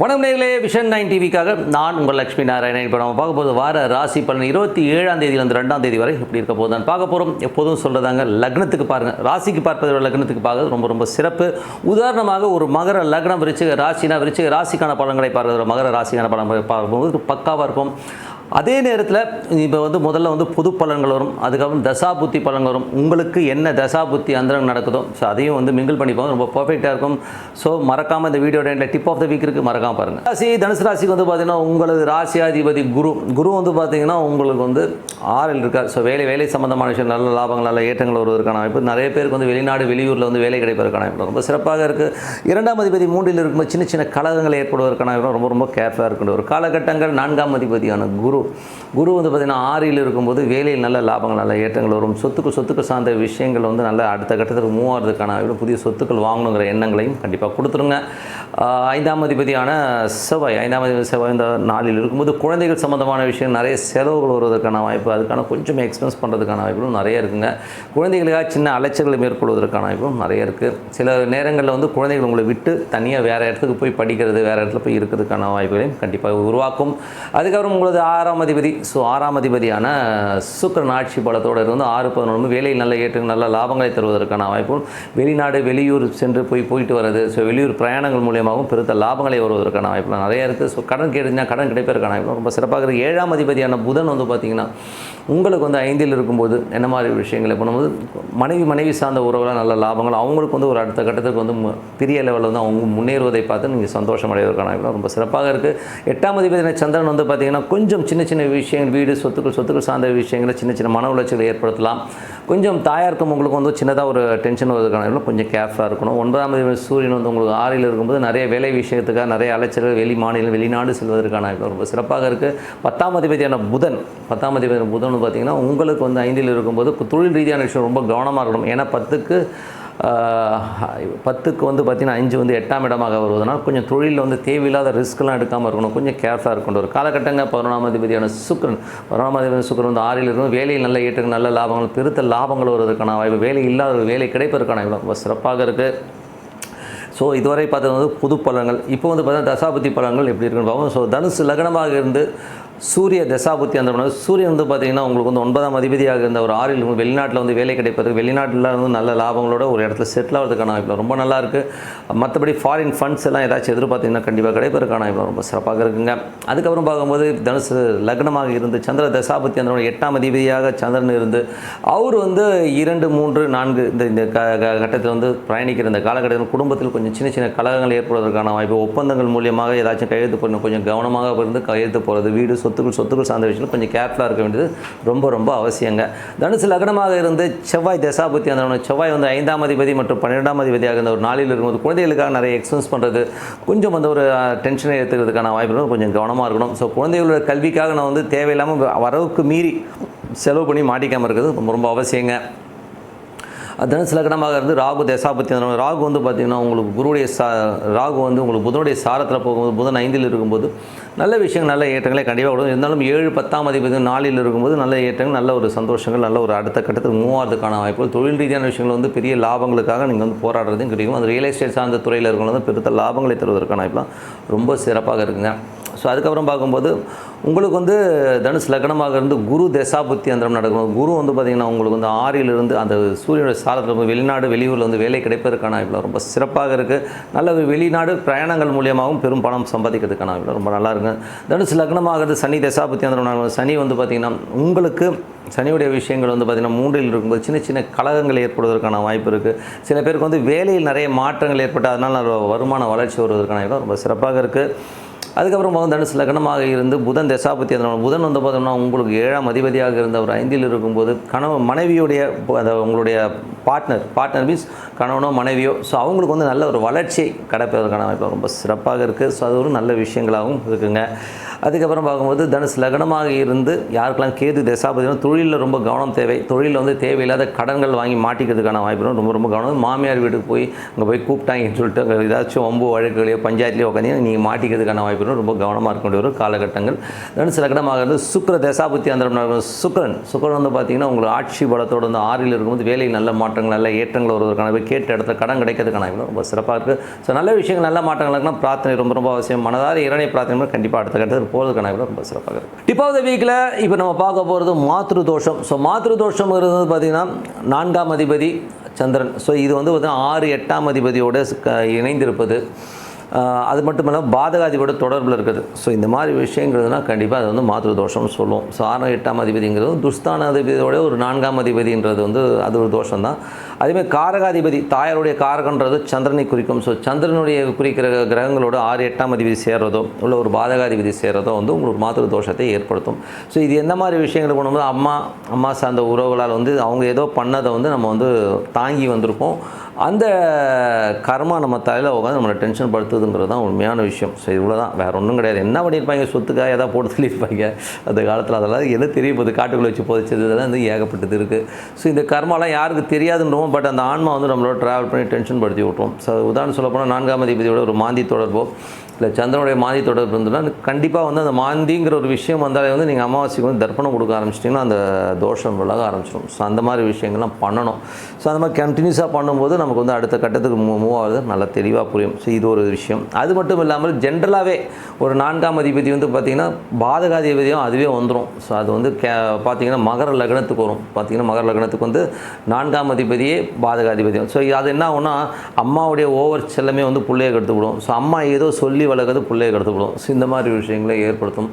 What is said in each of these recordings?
வணக்கம் நேர்களே vision nine டிவிக்காக நான் உங்கள் லட்சுமி நாராயணன் இப்போ நம்ம பார்க்க போது வார ராசி பலன். இருபத்தி ஏழாம் தேதியிலிருந்து ரெண்டாம் தேதி வரை இப்படி இருக்க போகுது. பார்க்க போகிறோம் எப்போதும் சொல்கிறதாங்க லக்னத்துக்கு பாருங்கள் ராசிக்கு பார்ப்பதை விட லக்னத்துக்கு பார்க்கறது ரொம்ப ரொம்ப சிறப்பு. உதாரணமாக ஒரு மகர லக்னம் விரிச்சிக ராசினா விரிச்சிக ராசிக்கான பலன்களை பார்க்குறது மகர ராசிக்கான பலன்களை பார்க்கும்போது பக்காவாக இருக்கும். அதே நேரத்தில் இப்போ வந்து முதல்ல வந்து பொது பலன்கள் வரும் அதுக்கப்புறம் தசாபுத்தி பலன்கள் வரும். உங்களுக்கு என்ன தசாபுத்தி அந்தரங்க நடக்குதோ ஸோ அதையும் வந்து மிங்கிள் பண்ணிப்போம் ரொம்ப பர்ஃபெக்டாக இருக்கும். ஸோ மறக்காமல் இந்த வீடியோ எண்டில் டிப் ஆஃப் த வீக் இருக்குது மறக்காமல் பாருங்கள் ராசி தனுசு ராசிக்கு வந்து பார்த்தீங்கன்னா உங்களது ராசியாதிபதி குரு. குரு வந்து பார்த்தீங்கன்னா உங்களுக்கு வந்து ஆறில் இருக்கார். ஸோ வேலை வேலை சம்மந்தமான விஷயம் நல்ல லாபங்கள் நல்ல ஏற்றங்கள் வருவதற்கான வாய்ப்பு. நிறைய பேருக்கு வந்து வெளிநாடு வெளியூரில் வந்து வேலை கிடைப்பதற்கான வாய்ப்பு. ரொம்ப சிறப்பாக இருக்குது இரண்டாம் அதிபதி மூன்றில் இருக்கும்போது சின்ன சின்ன கலகங்கள் ஏற்படுவதற்கான ரொம்ப ரொம்ப கேர்ஃபுல்லாக இருக்கணும். ஒரு காலகட்டங்கள் நான்காம் அதிபதியான குரு குரு. குரு வந்து பார்த்திங்கன்னா ஆறில் இருக்கும்போது வேலையில் நல்ல லாபங்கள் நல்ல ஏற்றங்கள் வரும். சொத்துக்கு சொத்துக்கு சார்ந்த விஷயங்கள் வந்து நல்ல அடுத்த கட்டத்துக்கு மூவ் ஆகிறதுக்கான புதிய சொத்துக்கள் வாங்கணுங்கிற எண்ணங்களையும் கண்டிப்பாக கொடுத்துருங்க. ஐந்தாம் அதிபதியான செவ்வாய். ஐந்தாம் அதிபதி செவ்வாய் இந்த நாளில் இருக்கும்போது குழந்தைகள் சம்மந்தமான விஷயம் நிறைய செலவுகள் வருவதற்கான வாய்ப்பு அதுக்கான கொஞ்சம் எக்ஸ்பென்ஸ் பண்ணுறதுக்கான வாய்ப்புகளும் நிறைய இருக்குங்க. குழந்தைகளுக்காக சின்ன அலைச்சல்களை மேற்கொள்வதற்கான வாய்ப்பும் நிறைய இருக்குது சில நேரங்களில் வந்து குழந்தைகள் உங்களை விட்டு தனியாக வேறு இடத்துக்கு போய் படிக்கிறது வேறு இடத்துல போய் இருக்கிறதுக்கான வாய்ப்புகளையும் கண்டிப்பாக உருவாக்கும். அதுக்கப்புறம் உங்களது ஆறாம் அதிபதி ஸோ ஆறாம் அதிபதியான சுக்கிரன் ஆட்சி பலத்தோடு இருந்து ஆறு பதினொன்று வேலையில் நல்ல ஏற்று நல்ல லாபங்களை தருவதற்கான வாய்ப்பும் வெளிநாடு வெளியூர் சென்று போய் போயிட்டு வர்றது ஸோ வெளியூர் பிரயாணங்கள் மூலியமாகவும் பெருத்த லாபங்களை வருவதற்கான வாய்ப்புலாம் நிறைய இருக்குது ஸோ கடன் கேட்டுச்சுன்னா கடன் கிடைப்பதற்கான வாய்ப்பு ரொம்ப சிறப்பாக இருக்குது ஏழாம் அதிபதியான புதன் வந்து பார்த்திங்கன்னா உங்களுக்கு வந்து ஐந்தில் இருக்கும்போது என்ன மாதிரி விஷயங்களை பண்ணும்போது மனைவி மனைவி சார்ந்த உறவுலாம் நல்ல லாபங்கள் அவங்களுக்கு வந்து ஒரு அடுத்த கட்டத்துக்கு வந்து பெரிய லெவலில் வந்து அவங்க முன்னேறுவதை பார்த்து நீங்கள் சந்தோஷம் அடைவதற்கான வாய்ப்புலாம் ரொம்ப சிறப்பாக இருக்குது எட்டாம் அதிபதியான சந்திரன் வந்து பார்த்திங்கன்னா கொஞ்சம் சின்ன சின்ன விஷயங்கள் வீடு சொத்துக்கள் சொத்துக்கள் சார்ந்த விஷயங்களை சின்ன சின்ன மன உளைச்சலை ஏற்படுத்தலாம். கொஞ்சம் தாயாருக்கும் உங்களுக்கு வந்து சின்னதாக ஒரு டென்ஷன் வருவதற்கான கொஞ்சம் கேர்ஃபுல்லாக இருக்கணும். ஒன்பதாம் சூரியன் வந்து உங்களுக்கு ஆறில் இருக்கும்போது நிறைய வேலை விஷயத்துக்காக நிறைய அலைச்சல்கள் வெளி மாநிலம் வெளிநாடு செல்வதற்கான ரொம்ப சிறப்பாக இருக்குது பத்தாம் அதிபதியான புதன் பத்தாம் அதிபதியான புதன் பார்த்திங்கன்னா உங்களுக்கு வந்து ஐந்தில் இருக்கும்போது தொழில் ரீதியான விஷயம் ரொம்ப கவனமாக இருக்கணும். ஏன்னா பத்துக்கு பத்துக்கு வந்து பார்த்திங்கன்னா அஞ்சு வந்து எட்டாம் இடமாக வருவதனால் கொஞ்சம் தொழிலில் வந்து தேவையில்லாத ரிஸ்க்லாம் எடுக்காமல் இருக்கணும். கொஞ்சம் கேர்ஃபுல்லாக இருக்கணும். ஒரு காலகட்டங்க பதினொன்றாம் அதிபதியான சுக்கரன். பதினொன்றாம் அதிபதி சுக்கரன் வந்து ஆறில் இருக்கும் வேலையில் நல்ல ஏற்றுக்கு நல்ல லாபங்கள் பெருத்த லாபங்கள் வருவதற்கான வாய்ப்பு வேலை இல்லாத ஒரு வேலை கிடைப்பதற்கான ரொம்ப சிறப்பாக இருக்குது ஸோ இதுவரை பார்த்தது வந்து புது பழங்கள் இப்போ வந்து பார்த்தீங்கன்னா தசாபதி பழங்கள் எப்படி இருக்குன்னு பார்ப்போம். ஸோ தனுசு லக்னமாக இருந்து சூரிய தசாபுத்தி அந்த பண்ண சூரியன் வந்து பார்த்தீங்கன்னா உங்களுக்கு வந்து ஒன்பதாம் அதிபதியாக இருந்த ஒரு ஆறில் வெளிநாட்டில் வந்து வேலை கிடைப்பது வெளிநாட்டில் வந்து நல்ல லாபங்களோட ஒரு இடத்துல செட்டில் ஆகிறதுக்கான வாய்ப்பு ரொம்ப நல்லா இருக்குது மற்றபடி ஃபாரின் ஃபண்ட்ஸ் எல்லாம் ஏதாச்சும் எதிர்பார்த்தீங்கன்னா கண்டிப்பாக கிடைப்பதற்கான வாய்ப்பு ரொம்ப சிறப்பாக இருக்குங்க. அதுக்கப்புறம் பார்க்கும்போது தனுசு லக்னமாக இருந்து சந்திர தசாபுத்தி அந்த எட்டாம் அதிபதியாக சந்திரன் இருந்து அவர் வந்து இரண்டு மூன்று நான்கு இந்த இந்த க க- கட்டத்தில் வந்து பயணிக்கிற இந்த காலகட்டத்தில் குடும்பத்தில் கொஞ்சம் சின்ன சின்ன கலகங்கள் ஏற்படுவதற்கான வாய்ப்பு ஒப்பந்தங்கள் மூலியமாக ஏதாச்சும் கையெழுத்து போடணும் கொஞ்சம் கவனமாக இருந்து கையெழுத்து போகிறது வீடு சொத்துக்கள் சொத்துக்கள் சார்ந்த விஷயம் கொஞ்சம் கேர்ஃபுல்லாக இருக்க வேண்டியது ரொம்ப ரொம்ப அவசியங்க. தனுசு லக்னமாக இருந்து செவ்வாய் தசாபுத்தி அந்த செவ்வாய் வந்து ஐந்தாம் அதிபதி மற்றும் பன்னிரெண்டாம் அதிபதியாக இருந்த ஒரு நாளில் இருக்கும்போது குழந்தைகளுக்காக நிறைய எக்ஸ்பென்ஸ் பண்ணுறது கொஞ்சம் வந்து ஒரு டென்ஷனை எடுத்துக்கிறதுக்கான வாய்ப்பு கொஞ்சம் கவனமாக இருக்கணும். ஸோ குழந்தைகளோட கல்விக்காக நான் வந்து தேவையில்லாமல் வரவுக்கு மீறி செலவு பண்ணி மாட்டிக்காமல் இருக்கிறது ரொம்ப ரொம்ப அவசியங்க. தனுசு லக்னமாக இருந்து ராகு தசாபத்தி ராகு வந்து பார்த்திங்கன்னா உங்களுக்கு குருவுடைய சா ராகு வந்து உங்களுக்கு புதனுடைய சாரத்தில் போகும்போது புதன் ஐந்தில் இருக்கும்போது நல்ல விஷயங்கள் நல்ல ஏற்றங்களே கண்டிப்பாக வரும் இருந்தாலும் ஏழு பத்தாம் அதிபதி நாளில் இருக்கும்போது நல்ல ஏற்றங்கள் நல்ல ஒரு சந்தோஷங்கள் நல்ல ஒரு அடுத்த கட்டத்துக்கு மூவ் வாய்ப்புகள். தொழில் ரீதியான விஷயங்கள் வந்து பெரிய லாபங்களுக்காக நீங்கள் வந்து போராடுறதையும் கிடைக்கும். அது ரியல் எஸ்டேட் சார்ந்த துறையில் இருக்கிறவங்க வந்து பெருத்த லாபங்களை தருவதற்கான வாய்ப்புலாம் ரொம்ப சிறப்பாக இருக்குங்க. ஸோ அதுக்கப்புறம் பார்க்கும்போது உங்களுக்கு வந்து தனுஷ் லக்னமாக இருந்து குரு தசாபுத்தி அந்தரம் நடக்கும். குரு வந்து பார்த்திங்கன்னா உங்களுக்கு வந்து ஆறிலிருந்து அந்த சூரியனுடைய சாரத்தில் வெளிநாடு வெளியூரில் வந்து வேலை கிடைப்பதற்கான வாய்ப்புல ரொம்ப சிறப்பாக இருக்குது நல்ல ஒரு வெளிநாடு பிரயாணங்கள் மூலியமாகவும் பெரும் பணம் சம்பாதிக்கிறதுக்கான வாய்ப்புல ரொம்ப நல்லா இருக்குங்க தனுஷ் லக்னமாகிறது சனி தசாபுத்தி அந்தரம் நடக்கும். சனி வந்து பார்த்திங்கன்னா உங்களுக்கு சனியுடைய விஷயங்கள் வந்து பார்த்திங்கன்னா மூன்றில் இருக்கும்போது சின்ன சின்ன கழகங்கள் ஏற்படுவதற்கான வாய்ப்பு இருக்குது சில பேருக்கு வந்து வேலையில் நிறைய மாற்றங்கள் ஏற்பட்டு அதனால் வருமான வளர்ச்சி வருவதற்கான வாய்ப்பு ரொம்ப சிறப்பாக இருக்குது அதுக்கப்புறம் வந்து தனுசு லக்னமாக இருந்து புதன் தசாபத்தி அதனால் புதன் வந்து பார்த்தோம்னா உங்களுக்கு ஏழாம் அதிபதியாக இருந்த ஒரு ஐந்தில் இருக்கும்போது கணவன் மனைவியுடைய அந்த உங்களுடைய பார்ட்னர் பார்ட்னர் மீன்ஸ் கணவனோ மனைவியோ ஸோ அவங்களுக்கு வந்து நல்ல ஒரு வளர்ச்சியை கிடைப்பதற்கான வாய்ப்பு ரொம்ப சிறப்பாக இருக்குது ஸோ அது ஒரு நல்ல விஷயங்களாகவும் இருக்குங்க. அதுக்கப்புறம் பார்க்கும்போது தனுஷ் லக்னமாக இருந்து யாருக்கெல்லாம் கேது தசாபதினா தொழிலில் ரொம்ப கவனம் தேவை. தொழிலில் வந்து தேவையில்லாத கடன்கள் வாங்கி மாட்டிக்கிறதுக்கான வாய்ப்பு ரொம்ப ரொம்ப கவனம். மாமியார் வீட்டுக்கு போய் அங்கே போய் கூப்பிட்டாங்கன்னு சொல்லிட்டு அங்கே ஏதாச்சும் ஒம்பு வழக்குகளையோ பஞ்சாயத்துலையோ உட்காந்து நீங்கள் மாட்டிக்கிறதுக்கான வாய்ப்பு ரொம்ப கவனமாக இருக்க வேண்டிய ஒரு காலகட்டங்கள். தனுஷ் லக்னமாக இருந்து சுக்கர தசாபுத்தி அந்த சுக்கரன். சுக்கரன் வந்து பார்த்தீங்கன்னா உங்களுக்கு ஆட்சி பலத்தோடு வந்து ஆறில் இருக்கும்போது வேலையில் நல்ல மாற்றங்கள் நல்ல ஏற்றங்கள் வருவதற்கான கேட்ட இடத்துல கடன் கிடைக்கிறதுக்கான வாய்ப்பு ரொம்ப சிறப்பாக இருக்குது ஸோ நல்ல விஷயங்கள் நல்ல மாற்றங்கள் பிரார்த்தனை ரொம்ப ரொம்ப அவசியம். மனதார இறைனை பிரார்த்தனை கண்டிப்பாக அடுத்த கட்டத்தில் போகிறதுக்கான வாய்ப்பு ரொம்ப சிறப்பாக இருக்குது டிப் ஆஃப் த வீக்கில் இப்போ நம்ம பார்க்க போகிறது மாத்ரு தோஷம் ஸோ மாத்ரு தோஷம் இருந்தது பார்த்திங்கன்னா நான்காம் அதிபதி சந்திரன். ஸோ இது வந்து பார்த்திங்கன்னா ஆறு எட்டாம் அதிபதியோடு க- இணைந்திருப்பது. அது மட்டும் இல்லாமல் பாதகாதிபோட தொடர்பில் இருக்குது. ஸோ இந்த மாதிரி விஷயங்கிறதுனா கண்டிப்பாக அது வந்து மாத்திரு தோஷம்னு சொல்லுவோம். ஸோ ஆறாம் எட்டாம் அதிபதிங்கிறது துஸ்தான அதிபதியோட ஒரு நான்காம் அதிபதின்றது வந்து அது ஒரு தோஷம் தான் அதேமாதிரி காரகாதிபதி தாயாருடைய காரகன்றது சந்திரனை குறிக்கும். ஸோ சந்திரனுடைய குறிக்கிற கிரகங்களோட ஆறு எட்டாம் அதிபதி சேர்றதோ உள்ள ஒரு பாதகாதிபதி சேர்றதோ வந்து உங்களுக்கு மாத்திரு தோஷத்தை ஏற்படுத்தும். ஸோ இது எந்த மாதிரி விஷயங்கள் பண்ணும்போது அம்மா அம்மா சார்ந்த உறவுகளால் வந்து அவங்க ஏதோ பண்ணதை வந்து நம்ம வந்து தாங்கி வந்திருப்போம். அந்த கர்மா நம்ம தலையில் உட்காந்து நம்மளை டென்ஷன் படுத்துதுங்கிறது தான் உண்மையான விஷயம். ஸோ இவ்வளோ தான் வேறு ஒன்றும் கிடையாது. என்ன பண்ணியிருப்பாங்க? சொத்துக்காக எதாவது போட்டு சொல்லியிருப்பாங்க அந்த காலத்தில் அதெல்லாம் எது தெரிய போகுது காட்டுக்குள்ளே வச்சு போதிச்சது இதெல்லாம் வந்து ஏகப்பட்டது இருக்குது ஸோ இந்த கர்மாலாம் யாருக்கு தெரியாதுன்றோம். பட் அந்த ஆன்மா வந்து நம்மளோட ட்ராவல் பண்ணி டென்ஷன் படுத்தி விட்ருவோம் ஸோ உதாரணம் சொல்லப்போனால் நான்காம் அதிபதியோட ஒரு மாந்தி தொடர்போ இல்லை சந்திரனுடைய மாந்தி தொடர்பு இருந்ததுன்னா கண்டிப்பாக வந்து அந்த மாந்திங்கிற ஒரு விஷயம் வந்தாலே வந்து நீங்கள் அமாவாசைக்கு வந்து தர்ப்பணம் கொடுக்க ஆரம்பிச்சிட்டிங்கன்னா அந்த தோஷம் விலக ஆரம்பிச்சிடும் ஸோ அந்த மாதிரி விஷயங்கள்லாம் பண்ணணும். ஸோ அந்த மாதிரி கண்டினியூஸாக பண்ணும்போது நமக்கு வந்து அடுத்த கட்டத்துக்கு மூவ் மூவ் ஆகுது. நல்லா தெளிவாக புரியும். ஸோ இது ஒரு விஷயம். அது மட்டும் இல்லாமல் ஜென்ரலாகவே ஒரு நான்காம் அதிபதி வந்து பார்த்திங்கன்னா பாதகாதிபதியும் அதுவே வந்துடும் ஸோ அது வந்து கே பார்த்தீங்கன்னா மகர லக்னத்துக்கு வரும். பார்த்தீங்கன்னா மகர லக்னத்துக்கு வந்து நான்காம் அதிபதியே பாதகாதிபதியும் ஸோ அது என்ன ஆகும்னா அம்மாவுடைய ஓவர் செல்லமே வந்து பிள்ளையை கெடுத்துவிடும். ஸோ அம்மா ஏதோ சொல்லி வளர்க்குறது பிள்ளையை கெடுத்துவிடும். ஸோ இந்த மாதிரி விஷயங்களை ஏற்படுத்தும்.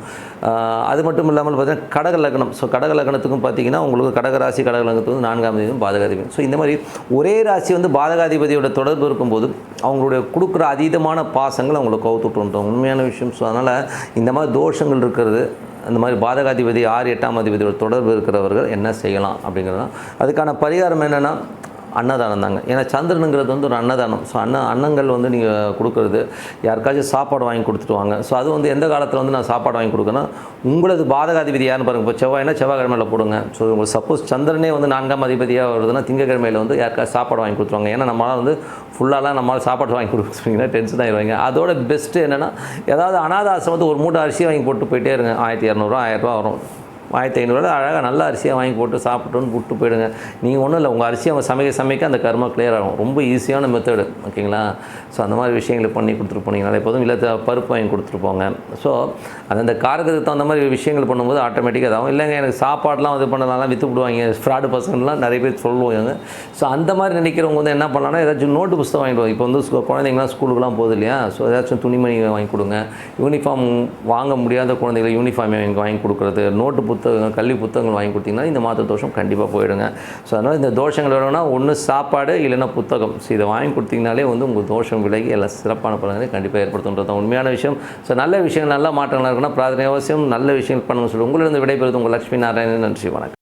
அது மட்டும் இல்லாமல் பார்த்தீங்கன்னா கடக லக்னம். ஸோ கடக லக்னத்துக்கும் பார்த்தீங்கன்னா உங்களுக்கு கடக ராசி கடக லக்னத்துக்கு வந்து நான்காம் அதிபதியும் பாதகாதிபதி. ஸோ இந்த மாதிரி ஒரே ராசி வந்து பாதகாதிபதியோட தொடர்பு இருக்கும்போது அவங்களுடைய கொடுக்குற அதீதமான பாசங்கள் அவங்களுக்கு கவுத்துட்ருன்றோம் உண்மையான விஷயம் ஸோ அதனால் இந்த மாதிரி தோஷங்கள் இருக்கிறது அந்த மாதிரி பாதகாதிபதி ஆறு எட்டாம் அதிபதியோட தொடர்பு இருக்கிறவர்கள் என்ன செய்யலாம் அப்படிங்கிறது அதுக்கான பரிகாரம் என்னென்னா அன்னதானம் தாங்க ஏன்னா சந்திரனுங்கிறது வந்து ஒரு அன்னதானம். ஸோ அன்ன அன்னங்கள் வந்து நீங்கள் கொடுக்குறது யாருக்காச்சும் சாப்பாடு வாங்கி கொடுத்துட்டு வாங்க. ஸோ அது வந்து எந்த காலத்தில் வந்து நான் சாப்பாடு வாங்கி கொடுக்கணும் உங்களது பாதகாதிபதி யாருன்னு பாருங்கள் இப்போ செவ்வாய்னா செவ்வாய்க்கிழமையில் போடுங்க. ஸோ உங்களுக்கு சப்போஸ் சந்திரனே வந்து நான்காம் அதிபதியாக வருதுன்னா திங்கக்கிழமையில் வந்து யாருக்காச்சும் சாப்பாடு வாங்கி கொடுத்துருவாங்க. ஏன்னா நம்மளால் வந்து ஃபுல்லாலாம் நம்மளால் சாப்பாடு வாங்கி கொடுத்துருவீங்கன்னா டென்ஷன் ஆயிடுவாங்க அதோட பெஸ்ட்டு என்னென்னா ஏதாவது அனாதாசம் வந்து ஒரு மூட்டை அரிசி வாங்கி போட்டு போயிட்டே இருங்க. ஆயிரத்தி இரநூறுவா ஆயிரரூபா வரும். ஆயிரத்தி ஐநூறுரூவா அழகாக நல்ல அரிசியாக வாங்கி போட்டு சாப்பிட்டுன்னு விட்டு போயிடுங்க. நீங்கள் ஒன்றும் இல்லை உங்கள் அரிசி அவங்க சமைக்க சமைக்க அந்த கர்மா கிளியர் ஆகும். ரொம்ப ஈஸியான மெத்தடு ஓகேங்களா? ஸோ அந்த மாதிரி விஷயங்களை பண்ணி கொடுத்துட்டு எப்போதும் இல்லை பருப்பு வாங்கி கொடுத்துட்டு போங்க. ஸோ அந்தந்த காரகத்துக்கு தகுந்த மாதிரி விஷயங்கள் பண்ணும்போது ஆட்டோமேட்டிக்காக இதாகும். இல்லைங்க எனக்கு சாப்பாடுலாம் இது பண்ணலாம் விற்று விடுவாங்க. ஃப்ராடு பசங்கள்லாம் நிறைய பேர் சொல்லுவாங்க ஸோ அந்த மாதிரி நினைக்கிறவங்க வந்து என்ன பண்ணலாம்னா ஏதாச்சும் நோட்டு புஸ்தகம் வாங்கிடுவோம் இப்போ வந்து குழந்தைங்களாம் ஸ்கூலுக்குலாம் போகுது இல்லையா? ஸோ ஏதாச்சும் துணிமணி வாங்கி கொடுங்க. யூனிஃபார்ம் வாங்க முடியாத குழந்தைகளை யூனிஃபார்ம் வாங்கி வாங்கி கொடுக்குறது. நோட்டு புத்தகங்கள் கல்வி புத்தகங்கள் வாங்கி கொடுத்தீங்கன்னா இந்த மாத தோஷம் கண்டிப்பாக போயிடுங்க. ஸோ அதனால் இந்த தோஷங்கள் வேணும்னா ஒன்று சாப்பாடு இல்லைன்னா புத்தகம். ஸோ இதை வாங்கி கொடுத்தீங்கனாலே வந்து உங்கள் தோஷம் விலகி எல்லாம் சிறப்பான பலன்களை கண்டிப்பாக ஏற்படுத்துன்றது தான் உண்மையான விஷயம். ஸோ நல்ல விஷயங்கள் நல்ல மாற்றங்கள் இருக்குன்னா பிரார்த்தனை அவசியம். நல்ல விஷயங்கள் பண்ணணும்னு சொல்லி உங்களிடம் விடைபெறுது உங்கள் லட்சுமி நாராயணன். நன்றி வணக்கம்.